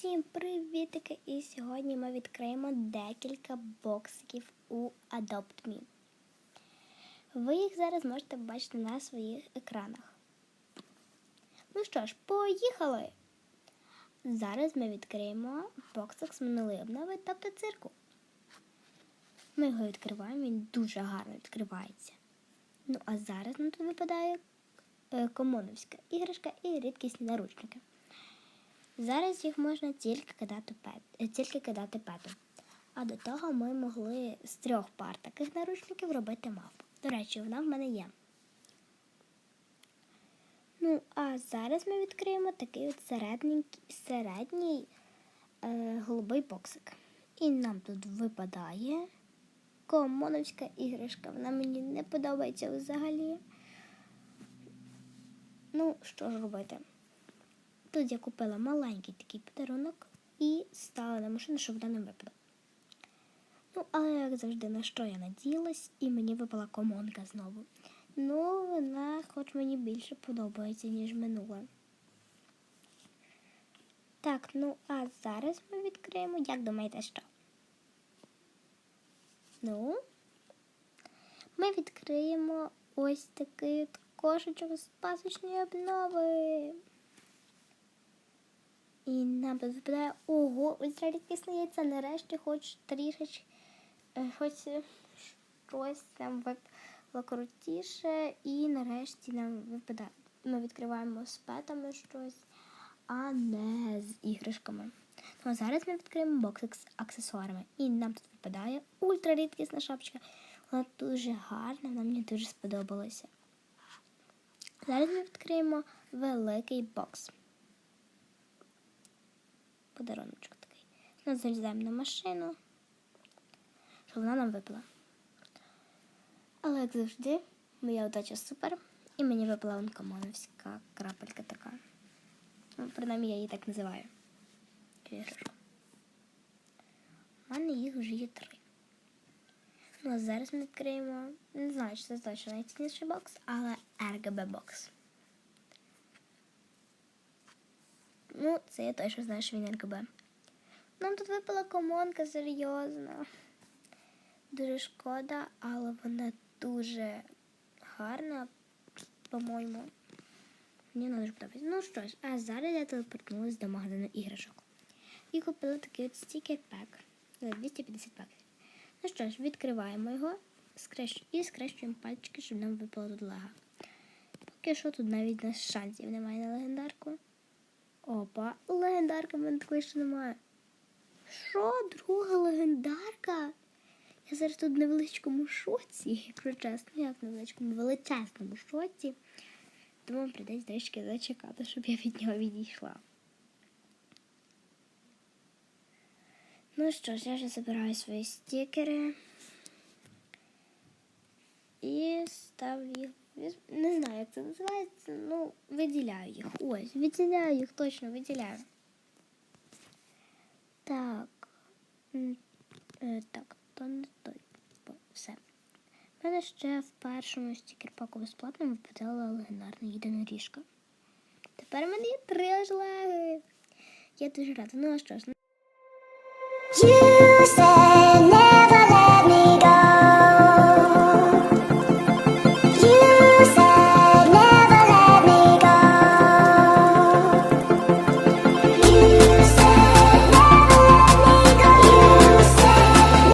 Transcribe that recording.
Всім привітики! І сьогодні ми відкриємо декілька боксиків у Adopt Me. Ви їх зараз можете побачити на своїх екранах. Ну що ж, поїхали! Зараз ми відкриємо боксик з минулої обнови, тобто цирку. Ми його відкриваємо, він дуже гарно відкривається. Ну, а зараз нам тут випадає е, комоновська іграшка і рідкісні наручники. Зараз їх можна тільки кидати пет, е, тільки кидати петом. А до того ми могли з трьох пар таких наручників робити мавпу. До речі, вона в мене є. Ну, а зараз ми відкриємо такий от середній, середній е, голубий боксик. І нам тут випадає комоновська іграшка. Вона мені не подобається взагалі. Ну, що ж робити? Тут я купила маленький такий подарунок і стала на машину, щоб вона не випала. Ну, але як завжди, на що я надіялась, і мені випала комонка знову. Ну, вона хоч мені більше подобається, ніж минула. Так, ну а зараз ми відкриємо, як думаєте, що? Ну, ми відкриємо ось такий от кошечок з пасочної обнови. І нам випадає ого, ось рідкісне. Нарешті хоч трішечки, е, хоч щось нам випало крутіше. І нарешті нам випадає. Ми відкриваємо з петами щось, а не з іграшками. Ну, а зараз ми відкриємо боксик з аксесуарами. І нам тут випадає ультрарідкісна шапочка. Вона дуже гарна, вона мені дуже сподобалася. Зараз ми відкриємо великий бокс подаруночок такий. Ми залізаємо на машину, щоб вона нам випала. Але, як завжди, моя удача супер. І мені випала онкомоновська крапелька така. Ну, принаймні я її так називаю. У мене їх вже є три. Ну, а зараз ми відкриємо, не знаю, чи це точно найцінніший бокс, але RGB бокс. Ну, це я точно знаю, що він РГБ. Нам тут випала комонка серйозно. Дуже шкода, але вона дуже гарна, по-моєму. Мені вона дуже подобається. Ну що ж, а зараз я телепортнулася до магазину іграшок. І купила такий от стікер пек за 250 баксів. Ну що ж, відкриваємо його і скрещуємо пальчики, щоб нам випало тут лего. Поки що тут навіть на шансів немає на легендарку. Опа, легендарка в мене такої ще немає. Що, друга легендарка? Я зараз тут в невеличкому шоці, якщо чесно, як в невеличкому величезному шоці. Тому прийдеться трішки зачекати, щоб я від нього відійшла. Ну що ж, я вже забираю свої стікери і ставлю їх. Не знаю, як це називається. Ну, виділяю їх. Ось, виділяю їх, точно виділяю. Так. Е, Так, то не той. Все. У мене ще в першому стікерпаку безплатно випадала легендарна єдиноріжка. Тепер в мене є три аж. Я дуже рада. Ну а що ж,